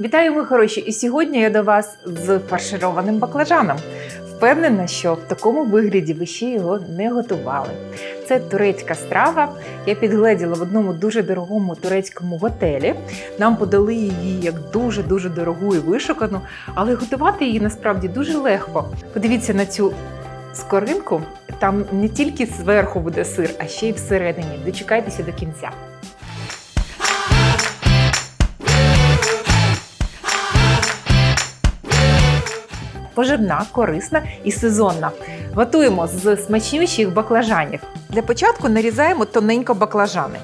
Вітаю, мої хороші! І сьогодні я до вас з фаршированим баклажаном. Впевнена, що в такому вигляді ви ще його не готували. Це турецька страва. Я підгледіла в одному дуже дорогому турецькому готелі. Нам подали її як дуже дуже дорогу і вишукану, але готувати її насправді дуже легко. Подивіться на цю скоринку. Там не тільки зверху буде сир, а ще й всередині. Дочекайтеся до кінця. Поживна, корисна і сезонна. Готуємо з смачнющих баклажанів. Для початку нарізаємо тоненько баклажани.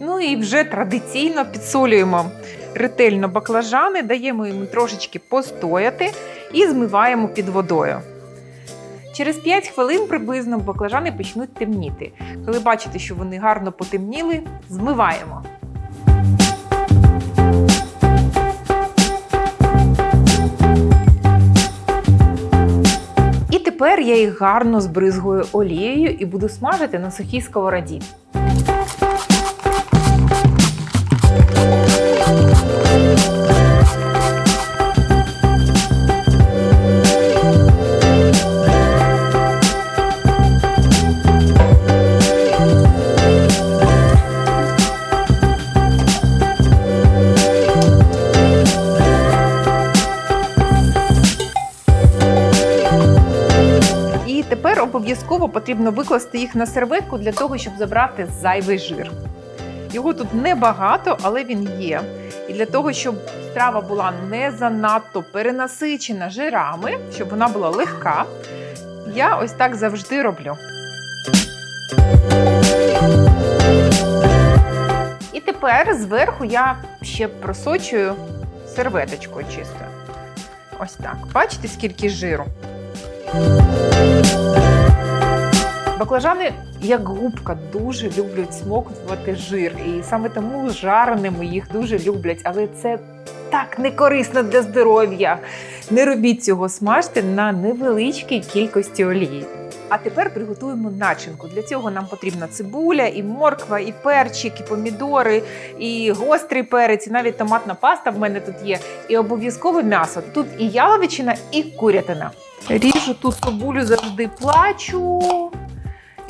Ну і вже традиційно підсолюємо ретельно баклажани, даємо їм трошечки постояти і змиваємо під водою. Через 5 хвилин приблизно баклажани почнуть темніти. Коли бачите, що вони гарно потемніли, змиваємо. І тепер я їх гарно збризгую олією і буду смажити на сухій сковороді. Обов'язково потрібно викласти їх на серветку для того, щоб забрати зайвий жир. Його тут небагато, але він є. І для того, щоб страва була не занадто перенасичена жирами, щоб вона була легка, я ось так завжди роблю. І тепер зверху я ще просочую серветочкою чистою. Ось так. Бачите, скільки жиру? Баклажани, як губка, дуже люблять смоктувати жир. І саме тому жареними їх дуже люблять. Але це так не корисно для здоров'я. Не робіть цього, смажте на невеличкій кількості олії. А тепер приготуємо начинку. Для цього нам потрібна цибуля, і морква, і перчик, і помідори, і гострий перець, і навіть томатна паста в мене тут є. І обов'язково м'ясо. Тут і яловичина, і курятина. Ріжу тут цибулю завжди плачу.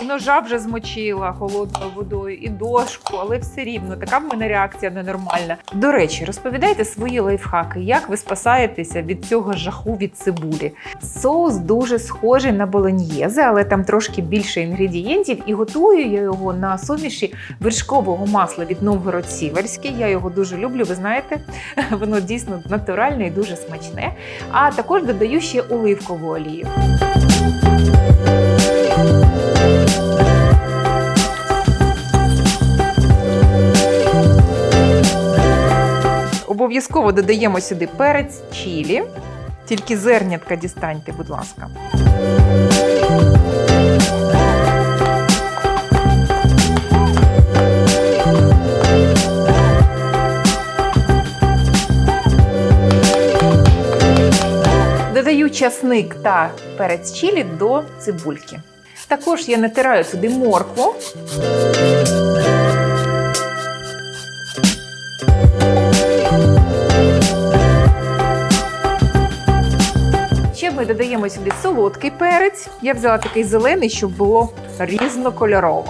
І ножа вже змочила холодною водою, і дошку, але все рівно така в мене реакція ненормальна. До речі, розповідайте свої лайфхаки, як ви спасаєтеся від цього жаху від цибулі. Соус дуже схожий на болоньєзе, але там трошки більше інгредієнтів, і готую я його на суміші вершкового масла від Новгород Сіверський. Я його дуже люблю, ви знаєте, воно дійсно натуральне і дуже смачне. А також додаю ще оливкову олію. Обов'язково додаємо сюди перець чілі, тільки зернятка дістаньте, будь ласка. Додаю часник та перець чілі до цибульки. Також я натираю туди моркву. Ми додаємо сюди солодкий перець. Я взяла такий зелений, щоб було різнокольорово.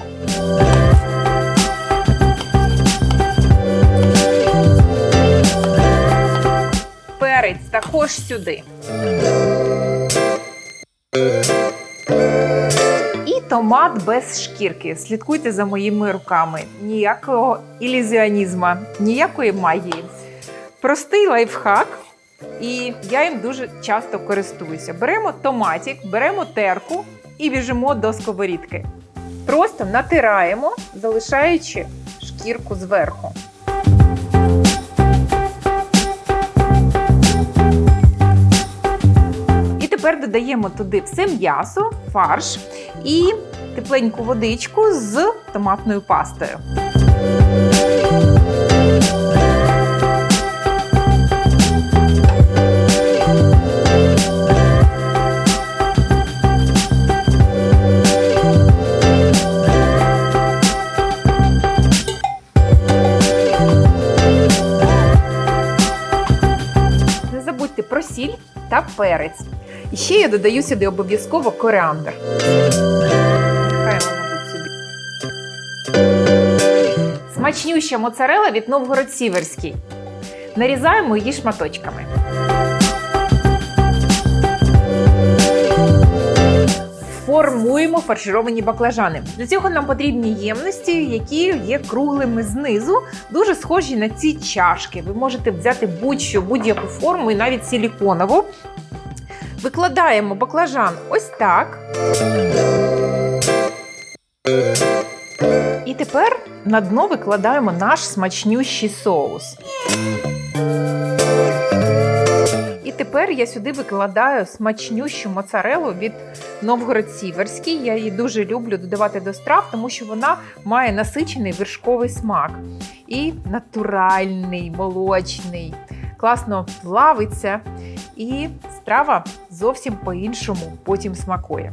Перець також сюди. І томат без шкірки. Слідкуйте за моїми руками. Ніякого ілюзіонізму, ніякої магії. Простий лайфхак, і я їм дуже часто користуюся. Беремо томатик, беремо терку і біжимо до сковорідки. Просто натираємо, залишаючи шкірку зверху. І тепер додаємо туди все м'ясо, фарш і тепленьку водичку з томатною пастою. Перець. І ще я додаю сюди обов'язково коріандр. Смачнюща моцарела від Новгород Сіверський. Нарізаємо її шматочками. Формуємо фаршировані баклажани. Для цього нам потрібні ємності, які є круглими знизу, дуже схожі на ці чашки. Ви можете взяти будь-що, будь-яку форму і навіть силіконову. Викладаємо баклажан ось так. І тепер на дно викладаємо наш смачнющий соус. І тепер я сюди викладаю смачнющу моцарелу від Новгород Сіверський. Я її дуже люблю додавати до страв, тому що вона має насичений вершковий смак і натуральний, молочний. Класно плавиться, і страва зовсім по-іншому потім смакує.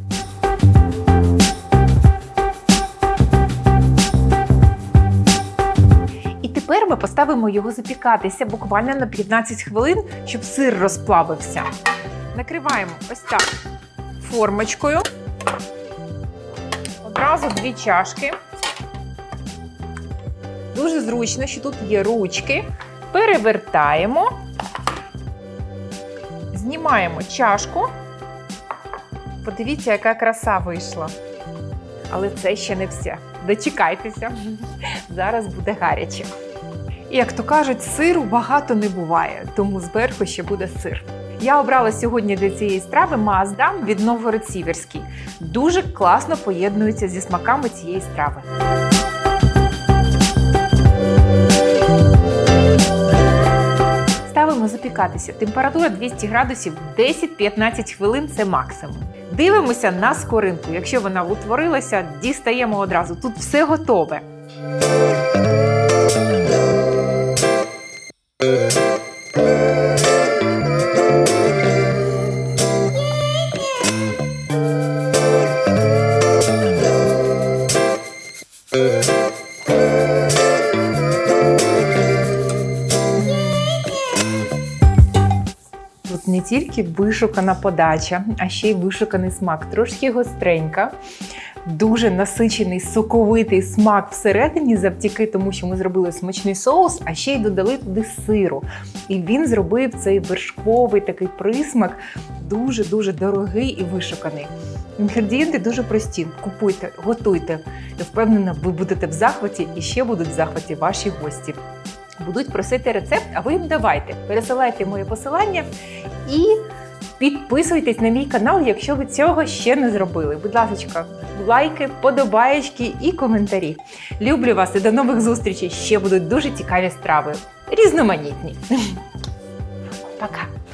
Тепер ми поставимо його запікатися буквально на 15 хвилин, щоб сир розплавився. Накриваємо ось так формочкою. Одразу дві чашки. Дуже зручно, що тут є ручки. Перевертаємо, знімаємо чашку. Подивіться, яка краса вийшла. Але це ще не все. Дочекайтеся, зараз буде гаряче. І як то кажуть, сиру багато не буває, тому зверху ще буде сир. Я обрала сьогодні для цієї страви Мазда від Новгород Дуже класно поєднується зі смаками цієї страви. Ставимо запікатися. Температура 200 градусів 10-15 хвилин це максимум. Дивимося на скоринку. Якщо вона утворилася, дістаємо одразу. Тут все готове. Тут не тільки вишукана подача, а ще й вишуканий смак. Трошки гостренька, дуже насичений соковитий смак всередині, завдяки тому, що ми зробили смачний соус, а ще й додали туди сиру. І він зробив цей вершковий такий присмак, дуже-дуже дорогий і вишуканий. Інгредієнти дуже прості. Купуйте, готуйте. Я впевнена, ви будете в захваті і ще будуть в захваті ваші гості. Будуть просити рецепт, а ви їм давайте. Пересилайте моє посилання і підписуйтесь на мій канал, якщо ви цього ще не зробили. Будь ласка, лайки, подобаєчки і коментарі. Люблю вас і до нових зустрічей. Ще будуть дуже цікаві страви. Різноманітні. Пока!